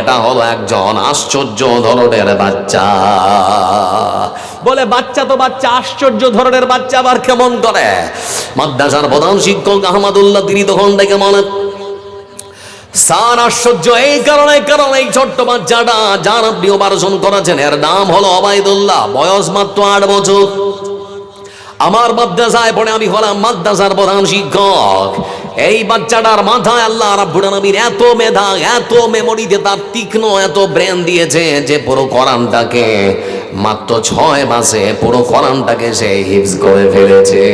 এটা হলো একজন আশ্চর্য ধরনের বাচ্চা। বলে, বাচ্চা তো বাচ্চা, আশ্চর্য ধরনের বাচ্চা, আবার কেমন করে? মাদ্রাসার প্রধান শিক্ষক আহমদুল্লাহ, তিনি তখন স্যার, আশ্চর্য, এই কারণে কারণ, এই ছোট্ট বাচ্চাটা যার আপনি করেছেন, এর নাম হলো অবায়দুল্লাহ বয়স মাত্র আট বছর। আমার মাদ্রাসায় পড়ে আমি হলাম মাদ্রাসার প্রধান শিক্ষক। এই বাচ্চাটার মাথায় আল্লাহ রাব্বুল আলামিন এত মেধা, এত মেমোরিতে তার তীক্ষ্ণ এত ব্রেন দিয়েছে যে পুরো কোরআনটাকে মাত্র ছয় মাসে পুরো কোরআনটাকে সে হিফজ করে ফেলেছে।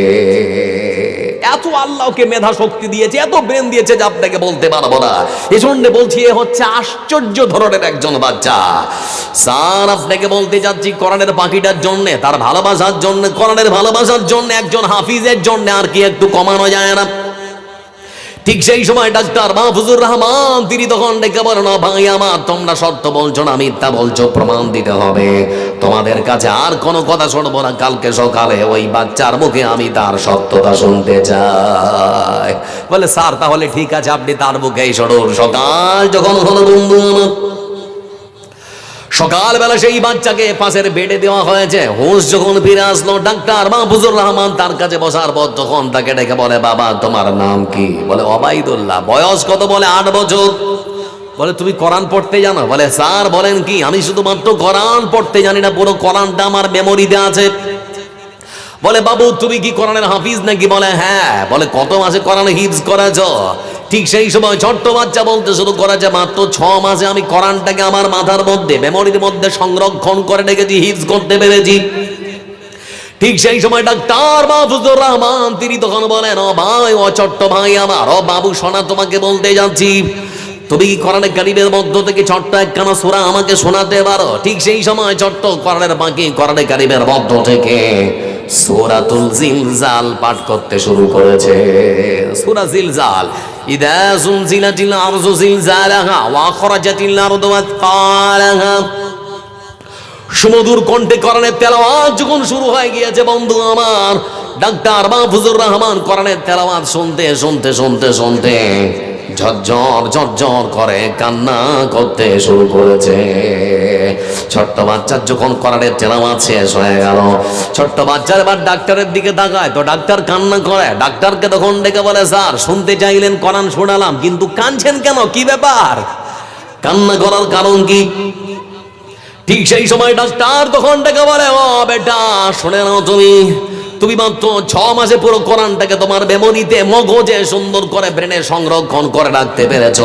এত আল্লাহকে মেধা শক্তি দিয়েছে, এত ব্রেন দিয়েছে যে আপনাকে বলতে পারব না। এজন্য বলছি, এ হচ্ছে আশ্চর্য ধরনের একজন বাচ্চা। স্যার, আপনাকে বলতে যাচ্ছি, কোরআনের পাখিটার জন্য, তার ভালোবাসার জন্য, কোরআনের ভালোবাসার জন্য, একজন হাফিজের জন্য, আর কি একটু কমানো যায় না। ঠিক সেই সময় ডাক্তার মাহফুজুর রহমান, তিনি তখন ডেকে বলেন ভাই আমার, তোমরা সত্য বলছো না, মিথ্যা বলছো, প্রমাণ দিতে হবে। তোমাদের কাছে আর কোনো কথা শুনব না, কালকে সকালে ওই বাচ্চার মুখে আমি তার সত্যতা শুনতে চাই। বলে, স্যার, তাহলে ঠিক আছে, আপনি তার মুখেই শুনুন সকাল যখন হলো বন্ধু আমার সকালবেলা সেই বাচ্চাকে পাশের বেডে দেওয়া হয়েছে। হুঁশ যখন ফিরে আসলো, ডাক্তার মাহফুজুর রহমান তার কাছে বসার পর তখন তাকে ডেকে বলে, বাবা, তোমার নাম কি? বলে অবাইদুল্লাহ বয়স কত বলে? আট বছর। বলে, তুমি কোরআন পড়তে জানো? বলে, স্যার, বলেন কি? আমি শুধুমাত্র কোরআন পড়তে জানি না, পুরো কোরআনটা আমার মেমোরিতে আছে। বলে, বাবু, তুমি কি কোরআনের হাফিজ নাকি? বলে হ্যাঁ। বলে, কত মাসে কোরআন হিফজ করেছ? ঠিক সেই সময় ছোট্ট বাচ্চা বলতে শুরু করেছে মাত্র ছ মাসে আমি কোরআনটাকে আমার মাথার মধ্যে মেমোরির মধ্যে সংরক্ষণ করে রেখেছি হিজ করতে পেরেছি। ঠিক সেই সময় ডাক্তার মাহফুজুর রহমান, তিনি তখন বলেন, ও ভাই, ও ছোট্ট ভাই আমার, ও বাবু সোনা তোমাকে বলতে যাচ্ছি। তুমি কি কোরআনে কারিমের মধ্য থেকে ছোট্ট একখানা সূরা আমাকে শোনাতে পারো? ঠিক সেই সময় ছোট্ট কোরআনের বাকি, কোরআনে কারিমের মধ্য থেকে। সূরাতুল জিলজাল পাঠ করতে শুরু করেছে। সূরা জিলজাল, ইদা জুলজিলাতিল আরজু জিলজালাহা ওয়া খরাজাতিল আরদু আতকালাহা। সুমধুর কণ্ঠে করণের তেলাওয়াত যখন শুরু হয়ে গিয়েছে, বন্ধু আমার, ডাক্তার মাহফুজুর রহমান করণের তেলাওয়াত শুনতে শুনতে শুনতে শুনতে। ঝরঝর ঝরঝর করে কান্না করতে শুরু করেছে। ছোট্ট বাচ্চার যখন করণের তেলাওয়াত শেষ হয়ে গেল, ছোট্ট বাচ্চার এবার ডাক্তারের দিকে তাকায়। তো ডাক্তার কান্না করে। ডাক্তারকে তখন ডেকে বলে, স্যার, শুনতে চাইলেন, কোরআন শোনালাম, কিন্তু কাঁদছেন কেন? কি ব্যাপার? কান্না করার কারণ কি? ঠিক সেই সময় ডাক্তার তখন ডেকে বলে, ও বেটা, শুনে নাও তুমি তুমি মাত্র ছ মাসে পুরো কোরআনটাকে তোমার মেমোরিতে, মগজে সুন্দর করে ব্রেনে সংরক্ষণ করে রাখতে পেরেছ।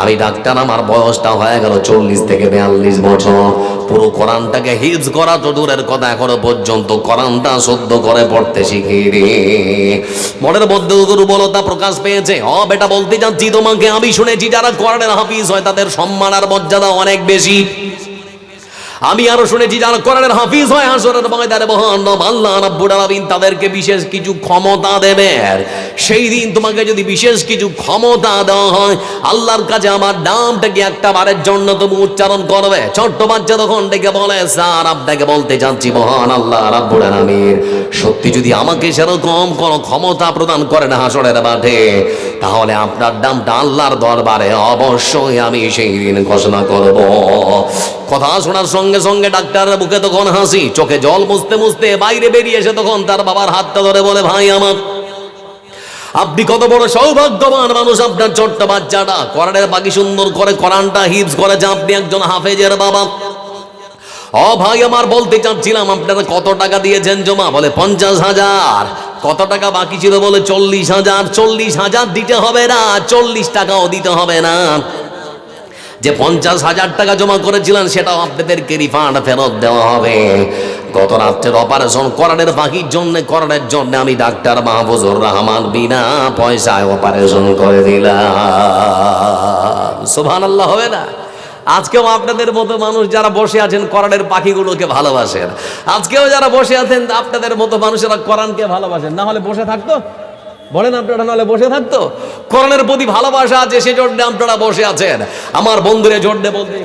আমি ডাক্তার, আমার বয়সটা হয়ে গেল চল্লিশ থেকে বিয়াল্লিশ বছর। পুরো কোরআনটাকে হিজ করা তো দূরের কথা এখনও পর্যন্ত। কোরআনটা শুদ্ধ করে পড়তে শিখিনি মনের মধ্যে দুর্বলতা প্রকাশ পেয়েছে। অ বেটা, বলতে যাচ্ছি তোমাকে, আমি শুনেছি যারা কোরআনের হাফিজ হয়, তাদের সম্মান আর মর্যাদা অনেক বেশি। আমি আরও শুনেছি যারা কোরআনের হাফিজ হয়, হাসরের ময়দানে মহান আল্লাহ রাব্বুল আলামিন তাদেরকে বিশেষ কিছু ক্ষমতা দেবে সেই দিন তোমাকে যদি বিশেষ কিছু ক্ষমতা দেওয়া হয়, আল্লাহর কাছে আমার নামটাকে একটা বারের জন্য তুমি উচ্চারণ করবে? ছোট্ট বাচ্চা তখন ডেকে বলে, স্যার, আপনাকে বলতে চাচ্ছি, মহান আল্লাহ রাব্বুল আলামিন। সত্যি যদি আমাকে সেরকম কোনো ক্ষমতা প্রদান করেন হাসরের মাঠে তাহলে আপনার নামটা আল্লাহর দরবারে অবশ্যই আমি সেই দিন ঘোষণা করব। কথা শোনার সঙ্গে সঙ্গে ডাক্তারের বুকে তখন হাসি, চোখে জল মুছতে মুছতে বাইরে বেরিয়ে এসে তখন তার বাবার হাতটা ধরে বলে, ভাই আমার, আপনি কত বড় সৌভাগ্যবান মানুষ, আপনার ছোট্ট বাচ্চাটা। কোরআনের বাকি সুন্দর করে করানটা হিপস করেছে আপনি একজন হাফেজের বাবা। ও ভাই আমার বলতে চাচ্ছিলাম, আপনারা কত টাকা দিয়েছেন জমা? বলে, পঞ্চাশ হাজার। কত টাকা বাকি ছিল বলে চল্লিশ হাজার? চল্লিশ হাজার দিতে হবে না, চল্লিশ টাকাও দিতে হবে না। যে পঞ্চাশ হাজার টাকা জমা করেছিলেন, সেটাও আপনাদেরকে রিফান্ড ফেরত দেওয়া হবে। গত রাত্রের অপারেশন করানের বাকির জন্য, করানোর জন্য আমি ডাক্তার মাহফুজুর রহমান বিনা পয়সায় অপারেশন করে দিলাম। সোভান আল্লাহ হবে না? আজকেও আপনাদের মতো মানুষ যারা বসে আছেন কোরআনের পাখিগুলোকে ভালোবাসেন। আজকেও যারা বসে আছেন আপনাদের মতো মানুষেরা কোরআনকে ভালোবাসেন। না হলে বসে থাকতো? বলেন আপনারা নাহলে বসে থাকতো? কোরআনের প্রতি ভালোবাসা আছে সে জন্যে আপনারা বসে আছেন। আমার বন্ধুরে জন্যে বলতে?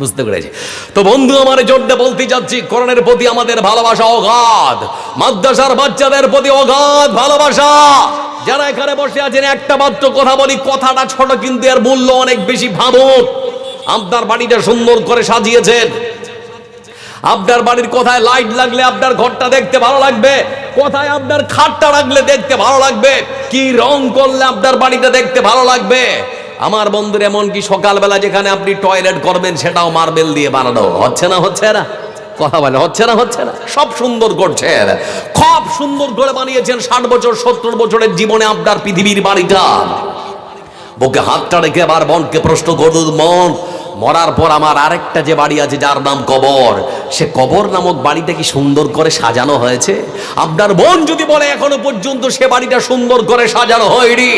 বুঝতে পেরেছি। তো বন্ধু, আমার জন্যে বলতে যাচ্ছি কোরআনের প্রতি আমাদের ভালোবাসা অগাধ। মাদ্রাসার বাচ্চাদের প্রতি অগাধ ভালোবাসা। যারা এখানে বসে আছেন, একটা মাত্র কথা বলি, কথাটা ছোট কিন্তু এর মূল্য অনেক বেশি ভাবুন। আপনার বাড়িটা সুন্দর করে সাজিয়েছেন। আপনার বাড়ির কোথায় লাইট লাগলে আপনার ঘরটা দেখতে ভালো লাগবে। কোথায় আপনার খাটটা রাখলে দেখতে ভালো লাগবে। কি রং করলে আপনার বাড়িটা দেখতে ভালো লাগবে। আমার বন্ধুর এমন কি সকালবেলা যেখানে আপনি টয়লেট করবেন, সেটাও মার্বেল দিয়ে বানানো। হচ্ছে না হচ্ছে না? কথা বলে, হচ্ছে না হচ্ছে না। সব সুন্দর করছেন খুব সুন্দর করে বানিয়েছেন ষাট বছর, সত্তর বছরের জীবনে আপনার পৃথিবীর বাড়িটা। বুকে হাতটা রেখে আবার মনকে প্রশ্ন করুন, মন মরার পর আমার আরেকটা যে বাড়ি আছে, যার নাম কবর। সে কবর নামক বাড়িটা কি সুন্দর করে সাজানো হয়েছে? আপনার বোন যদি বলে, এখনও পর্যন্ত সে বাড়িটা সুন্দর করে সাজানো হয়নি,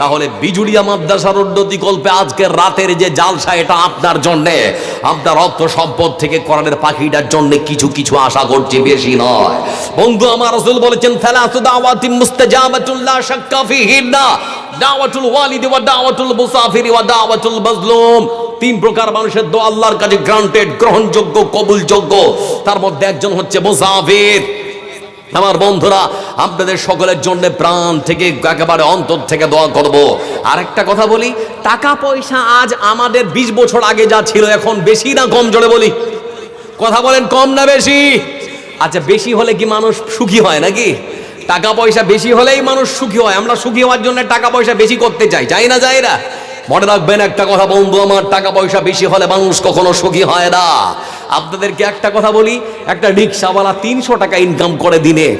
তাহলে বিজুড়িয়া মাদ্রাসার উন্নতি কল্পে আজকের রাতের যে জালসা, এটা আপনার জন্যে। আপনার অর্থ সম্পদ থেকে কোরআনের পাখিটার জন্য কিছু কিছু আশা করছি, বেশি নয়। বন্ধু, আমার রসুল বলেছেন ফেলাসু দাওয়াতিন মুস্তাজাবাতুল্লাহ শাক্কা ফিহিন্না, দাওয়াতুল ওয়ালিদি ওয়া দাওয়াতুল মুসাফিরি ওয়া দাওয়াতুল মাজলুম। তিন প্রকার মানুষের দোয়া আল্লাহর কাছে গ্রান্টেড গ্রহণযোগ্য, কবুলযোগ্য। তার মধ্যে একজন হচ্ছে মুসাফির আমার বন্ধুরা, আপনাদের সকলের জন্য প্রাণ থেকে একেবারে অন্তর থেকে দোয়া করব। আর একটা কথা বলি, টাকা পয়সা আজ আমাদের বিশ বছর আগে যা ছিল, এখন বেশি না কম, জোরে বলি? কথা বলেন, কম না বেশি? আচ্ছা বেশি হলে কি মানুষ সুখী হয় নাকি? টাকা পয়সা বেশি হলেই মানুষ সুখী হয়। আমরা সুখী হওয়ার জন্য টাকা পয়সা বেশি করতে চাই চাই না চাই না? মনে রাখবেন, একটা কথা বন্ধু, আমার টাকা পয়সা বেশি হলে মানুষ কখনো সুখী হয় না। আপনাদেরকে একটা কথা বলি, একটা রিক্সাওয়ালা তিনশো টাকা ইনকাম করে দিনে।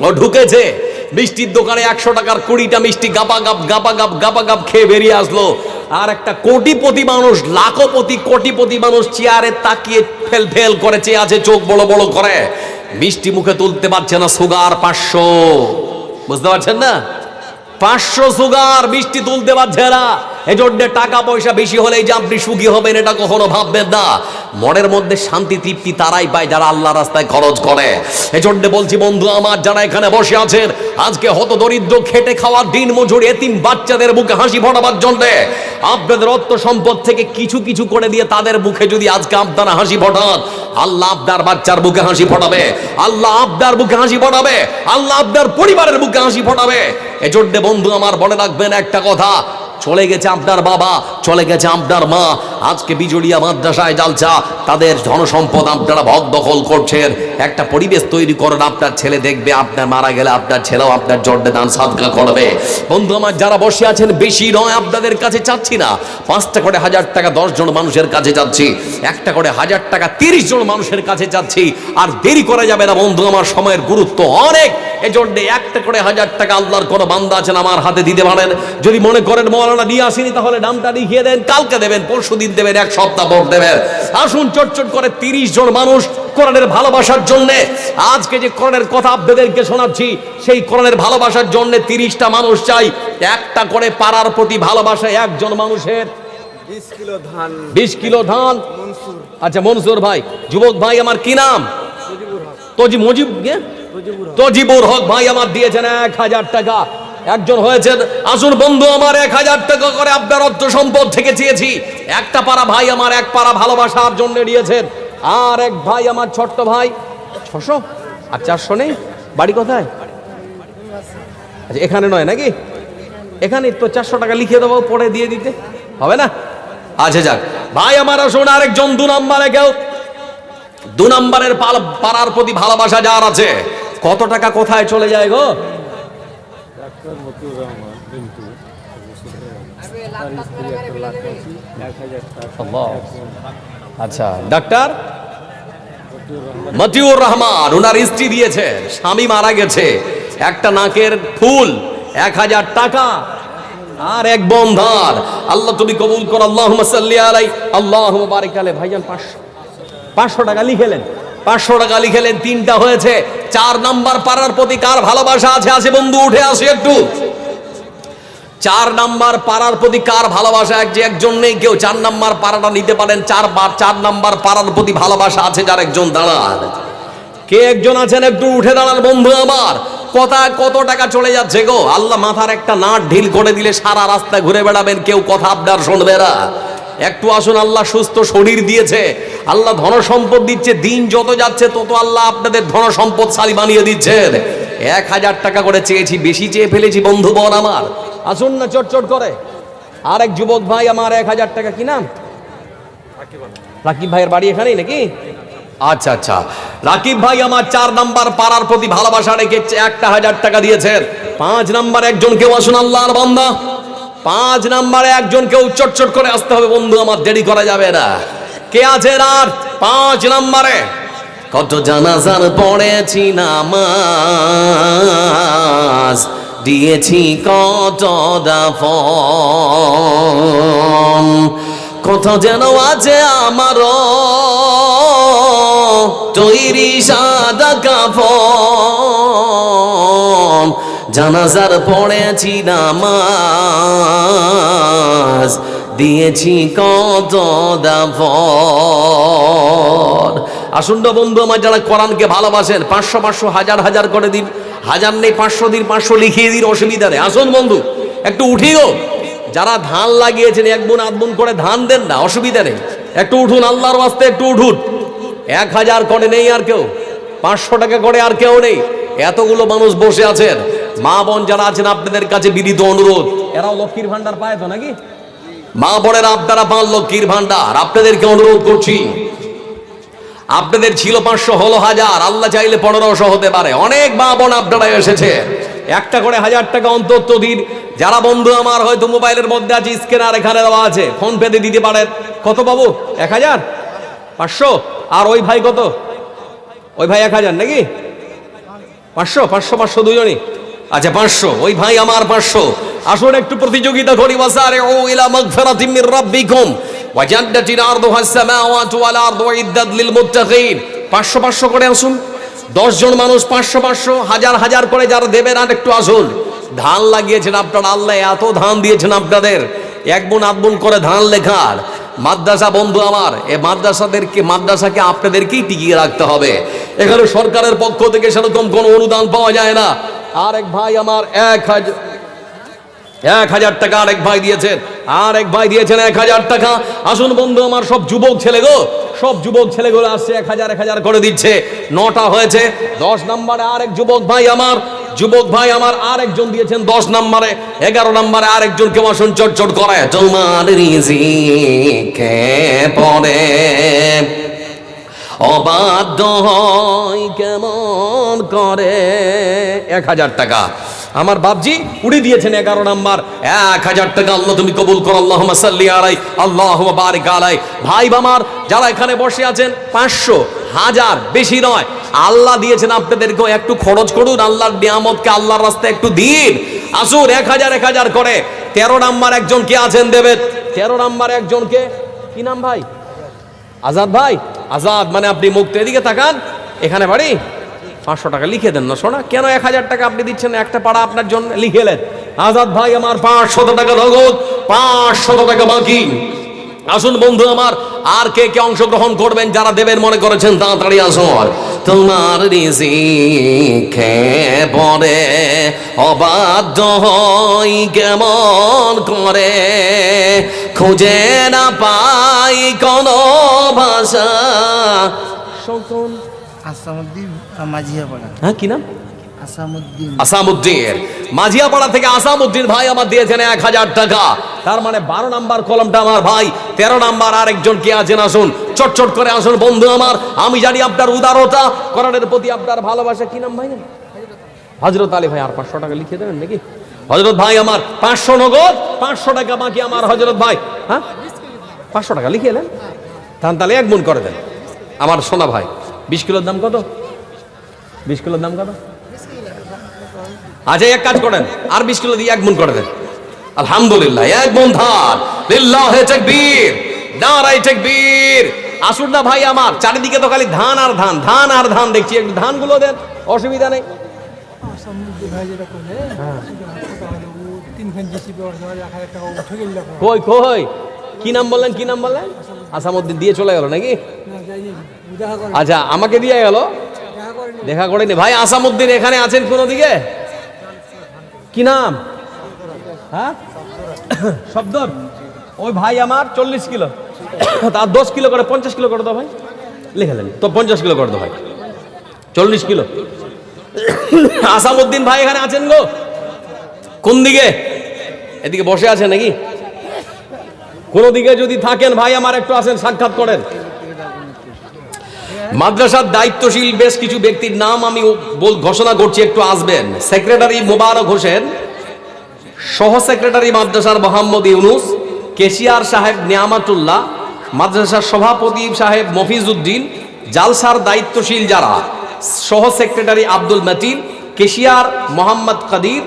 ও ঢুকেছে, মিষ্টির দোকানে একশো টাকার কুড়িটা মিষ্টি গাপা গাপ গাপা গাপ গাপা গাপ খেয়ে বেরিয়ে আসলো। আর একটা কোটিপতি মানুষ, লাখপতি, কোটিপতি মানুষ চেয়ারে তাকিয়ে ফেল ফেল করে চেয়ে আছে চোখ বড় বড় করে। মিষ্টি মুখে তুলতে পারছে না, সুগার পাঁচশো। বুঝতে পারছেন না? পাঁচশো সুগার মিষ্টি তুলতে পারছে না। এজন্য টাকা পয়সা বেশি হলেই যে আপনি সুখী হবেন, এটা কখনো ভাববেন না। মনের মধ্যে শান্তি, তৃপ্তি তারাই পায় যারা আল্লাহ রাস্তায় খরচ করে। এজন্য বলছি বন্ধু, আমার যারা এখানে বসে আছেন, আজকে হত দরিদ্র খেটে খাওয়ার দিন মজুর এতিম বাচ্চাদের মুখে হাসি ফোটাবার জন্য আপনাদের অর্থ সম্পদ থেকে কিছু কিছু করে দিয়ে তাদের মুখে যদি আজকে আপনারা হাসি ফোটান, আল্লাহ আপনার বাচ্চার মুখে হাসি ফোটাবে, আল্লাহ আপনার বুকে হাসি ফোটাবে, আল্লাহ আপনার পরিবারের মুখে হাসি ফোটাবে। এজন্য বন্ধু আমার মনে রাখবেন একটা কথা চলে গেছে আপনার বাবা, চলে গেছে আপনার মা। আজকে বিজড়িয়া মাদ্রাসায় জালচা তাদের ধনসম্পদ আপনারা ভগ দখল করছেন। একটা পরিবেশ তৈরি করেন, আপনার ছেলে দেখবে, আপনার মারা গেলে আপনার ছেলেও আপনার জন্ডে দান, সাদকা করবে। বন্ধু আমার, যারা বসে আছেন, বেশি নয় আপনাদের কাছে চাচ্ছি না। পাঁচটা করে হাজার টাকা দশ জন মানুষের কাছে যাচ্ছি একটা করে হাজার টাকা তিরিশ জন মানুষের কাছে যাচ্ছি আর দেরি করা যাবে না, বন্ধু আমার, সময়ের গুরুত্ব অনেক। এজন্য একটা করে হাজার টাকা আল্লাহর কোনো বান্দা আছেন, আমার হাতে দিতে পারেন। যদি মনে করেন মৌলানা নিয়ে আসেনি তাহলে নামটা লিখিয়ে দেন কালকে দেবেন পরশু দিন দেবেন এক সপ্তাহ পর দেবেন। আসুন চটচট করে তিরিশ জন মানুষ কোরআনের ভালোবাসার জন্য আজকে যে কোরআনের কথা আপনাদেরকে শোনাচ্ছি সেই কোরআনের ভালোবাসার জন্য তিরিশটা মানুষ চাই একটা করে পাড়ার প্রতি ভালোবাসা একজন মানুষের। বিশ কিলো ধান। আচ্ছা মনসুর ভাই যুবক ভাই আমার কি নাম? তজি মজিব তজিবুর হক ভাই আমার দিয়েছেন এক হাজার টাকা। একজন হয়েছেন, আসুন বন্ধু, আমার এক হাজার টাকা করে আপনার অর্থ সম্পদ থেকে চেয়েছি। একটা পাড়া ভাই আমার এক পাড়া ভালোবাসার জন্য দিয়েছেন আর এক ভাই আমার ছোট্ট ভাই, ছশো আর চারশো নেই? বাড়ি কোথায়? আচ্ছা এখানে নয় নাকি? এখানে তো চারশো টাকা লিখে দেবো, পরে দিয়ে দিতে। হবে না? আচ্ছা যাক। ভাই আমার আসুন, আরেকজন দু নম্বরে কেউ দু নম্বরের পাড়ার প্রতি ভালোবাসা যার আছে? কত টাকা কোথায় চলে যায় গো? আচ্ছা ডাক্তার? মতিউর রহমান ওনার স্ত্রী দিয়েছে, স্বামী মারা গেছে। একটা নাকের ফুল, এক হাজার টাকা আর এক বন্ধার। আল্লাহ তুমি কবুল কর আল্লাহ আলাই। আল্লাহ বারিক আলাই ভাইজান, পাঁচশো পাঁচশো টাকা লিখেলেন। পাঁচশো টাকা লিখেলেন, তিনটা হয়েছে। চার নাম্বার পাড়ার প্রতি কার ভালোবাসা আছে? আছে বন্ধু, উঠে আসে একটু। চার নাম্বার পাড়ার প্রতি কার ভালোবাসা? এক যে একজন নেই, কেউ চার নাম্বার পাড়াটা নিতে পারেন। চারবার চার নাম্বার পাড়ার প্রতি ভালোবাসা আছে, যার একজন দাঁড়ান কে একজন আছেন একটু উঠে দাঁড়ান, বন্ধু আমার। কোথায় কত টাকা চলে যাচ্ছে গো? আল্লাহ মাথার একটা নাট ঢিল করে দিলে সারা রাস্তায় ঘুরে বেড়াবেন, কেউ কথা আপনার শুনবে না। একটু আসুন, আল্লাহ সুস্থ শরীর দিয়েছে। আল্লাহ ধন সম্পদ দিচ্ছে, দিন যত যাচ্ছে তত আল্লাহ আপনাদের ধন সম্পদশালী বানিয়ে দিচ্ছেন। এক হাজার টাকা করে চেয়েছি, বেশি চেয়ে ফেলেছি বন্ধু বল আমার। আসুন না চটচট করে। আর এক যুবক ভাই আমার এক হাজার টাকা কি নাম রাকিব ভাইয়ের বাড়ি এখানেই নাকি? আচ্ছা আচ্ছা। রাকিব ভাই আমার চার নাম্বার পাড়ার প্রতি ভালোবাসা রেখে একটা হাজার টাকা দিয়েছেন পাঁচ নাম্বার একজন কেউ আসুন, আল্লাহর বান্দা। পাঁচ নাম্বারে একজন কেউ চটচট করে আসতে হবে, বন্ধু, আমার দেরি করা যাবে না। কে আছে আর পাঁচ নাম্বারে। কত জানাজার পড়েছি নামাজ। দিয়েছি কত দাফন। কত যেন আছে আমার তৈরি সাদা কাফন। জানাজার পড়েছি নামাজ, দিয়েছি কত দাফন। আসুন বন্ধু আমার যারা কোরআনকে ভালোবাসেন, পাঁচশো পাঁচশো, হাজার হাজার করে দিন। হাজার নেই পাঁচশো দিন পাঁচশো লিখিয়ে দিন অসুবিধা নেই। আসুন বন্ধু একটু উঠিও যারা ধান লাগিয়েছেন এক বোন আধ বুন করে ধান দেন না অসুবিধা নেই। একটু উঠুন আল্লাহর ওয়াস্তে একটু উঠুন। এক হাজার করে নেই আর কেউ পাঁচশো টাকা করে আর কেউ নেই। এতগুলো মানুষ বসে আছেন। মা বোন যারা আছেন আপনাদের কাছে বিদিত অনুরোধ। এরাও লক্ষ্মীর ভান্ডার পায় তো নাকি? মা বোনের আপনারা পান লক্ষ্মীর ভান্ডার আপনাদেরকে অনুরোধ করছি আপনাদের ছিল পাঁচশো হলো হাজার, আল্লাহ চাইলে পনেরোশো হতে পারে। অনেক মা বোন আপনারা এসেছে। একটা করে হাজার টাকা অন্তত দিন। যারা বন্ধু আমার হয়তো মোবাইলের মধ্যে আছে, স্ক্যানার এখানে দেওয়া আছে ফোন পেতে দিতে পারেন। কত পাবো? এক হাজার? পাঁচশো? আর ওই ভাই কত? ওই ভাই এক হাজার নাকি? পাঁচশো? পাঁচশো পাঁচশো দুজনই। আচ্ছা পাঁচশো। ওই ভাই আমার পাঁচশো। আসুন একটু প্রতিযোগিতা করি। ওয়াসারে ও ইলা মাগফিরাতিম মির রাব্বিকুম। ওয়া জান্নাতিন আরদুহা আস-সামাওয়াতু ওয়াল আরদু ইদ্দাত লিল মুত্তাকিন 500 500 করে আসুন। 10 জন মানুষ 500 500 হাজার হাজার করে যারা দেবেন, আর একটু আসুন। ধান লাগিয়েছেন আপনারা, আল্লাহ এত ধান দিয়েছেন আপনাদের। এক বোন আধ বোন করে ধান লেখার। মাদ্রাসা বন্ধু আমার, এ মাদ্রাসাদেরকে, মাদ্রাসাকে আপনাদেরকেই টিকিয়ে রাখতে হবে। এখানে সরকারের পক্ষ থেকে সেরকম কোনো অনুদান পাওয়া যায় না। আর এক ভাই আমার, এক হাজার এক হাজার টাকা আরেক ভাই দিয়েছেন। আর এক ভাই দিয়েছেন এক হাজার টাকা। আসুন বন্ধু, আমার সব যুবক ছেলে গো, সব যুবক ছেলেগুলো আসছে এক হাজার এক হাজার করে দিচ্ছে। নটা হয়েছে, দশ নম্বরে আরেক যুবক ভাই আমার, যুবক ভাই আমার আরেকজন দিয়েছেন দশ নম্বরে, এগারো নম্বরে আরেকজন কেউ আসুন চট চট করে। তোমার রিজিকে পড়ে। অবাধ্য হয় কেমন করে? এক হাজার টাকা। আমার বাপজি উড়ে দিয়েছেন এগারো নাম্বার। এক হাজার টাকা আল্লাহ তুমি কবুল করো আল্লাহ সাল্লি আলাই আল্লাহ বারিক আলাই। ভাই বামার, যারা এখানে বসে আছেন, পাঁচশো, হাজার, বেশি নয়। আল্লাহ দিয়েছেন আপনাদেরকেও একটু খরচ করুন, আল্লাহর নিয়ামতকে আল্লাহর রাস্তায় একটু দিন। আসুন, এক হাজার এক হাজার করে। তেরো নাম্বার একজন কে আছেন দেবেন তেরো নাম্বার একজনকে কি? নাম ভাই? আজাদ ভাই? আজাদ মানে আপনি মুক্ত এদিকে তাকান। এখানে বাড়ি? পাঁচশো টাকা লিখে দেন না, শোনা। কেন এক হাজার টাকা আপনি দিচ্ছেন? একটা পাড়া আপনার জন্য লিখে এলেন আজাদ ভাই, আমার পাঁচশত টাকা নগদ, পাঁচশত টাকা বাকি। আসুন বন্ধু আমার, আর কে কে অংশগ্রহণ করবেন, যারা দেবের মনে করেছেন তাড়াতাড়ি আসুন। তোমার রিজিকে পরে, অবাধ্য হই কেমন করে। খুঁজে না পাই কোন ভাষা। সকল মাঝিয়াপাড়া হ্যাঁ কি নাম? আসামুদ্দিন। আসামউদ্দিন মাঝিয়াপাড়া থেকে ভাই আমার দিয়েছেন এক হাজার টাকা। তার মানে বারো নাম্বার কলমটা আমার ভাই তেরো নাম্বার আরেকজন কে আছেন আসুন চটচট করে আসুন বন্ধু আমার। আমি জানি আপনার উদারতা কোরআনের প্রতি আপনার ভালোবাসা। কি নাম ভাই হজরত আলী ভাই আর পাঁচশো টাকা লিখে দেবেন নাকি? হজরত ভাই আমার পাঁচশো নগদ পাঁচশো টাকা বাকি আমার হজরত ভাই। হ্যাঁ? পাঁচশো টাকা লিখে এলেন? তাহলে এক মন করে দেন। আমার সোনা ভাই বিশ কিলোর দাম কত? বিশ কিলোর দাম কত? আচ্ছা এক কাজ করেন। আর বিশ কিলো দিয়ে এক মন করে দেন। আলহামদুলিল্লাহ এক মন ধান লিল্লাহে তাকবীর নারাই তাকবীর। আসুন না ভাই আমার চারিদিকে তো খালি ধান আর ধান ধান আর ধান দেখছি একটু ধানগুলো দেন অসুবিধা নেই। কই কই? কি নাম বললেন কি নাম বললেন? আসামউদ্দিন দিয়ে চলে গেল নাকি? আচ্ছা আমাকে দিয়ে গেল? দেখা করেনি। ভাই, আসামউদ্দিন এখানে আছেন কোন দিকে? কি নাম? হ্যাঁ? শব্দর? ওই ভাই আমার চল্লিশ কিলো। তার দশ কিলো করে, পঞ্চাশ কিলো করে দাও ভাই। লিখে দেন। তো পঞ্চাশ কিলো করে দাও ভাই। চল্লিশ কিলো। আসামউদ্দিন ভাই এখানে আছেন গো। কোন দিকে? এদিকে বসে আছেন নাকি? কোন দিকে যদি থাকেন ভাই, আমার একটু আসেন, সাক্ষাৎ করেন। মাদ্রাসার দায়িত্বশীল বেশ কিছু ব্যক্তির নাম আমি ঘোষণা করছি, একটু আসবেন। সেক্রেটারি মোবারক হোসেন, সহ সেক্রেটারি মাদ্রাসার মোহাম্মদ ইউনুস, কেশিয়ার সাহেব নিয়ামাতুল্লাহ, মাদ্রাসার সভাপতি সাহেব মফিজউদ্দিন জালসার দায়িত্বশীল যারা, সহ সেক্রেটারি আব্দুল মতিন, কেশিয়ার মোহাম্মদ কাদির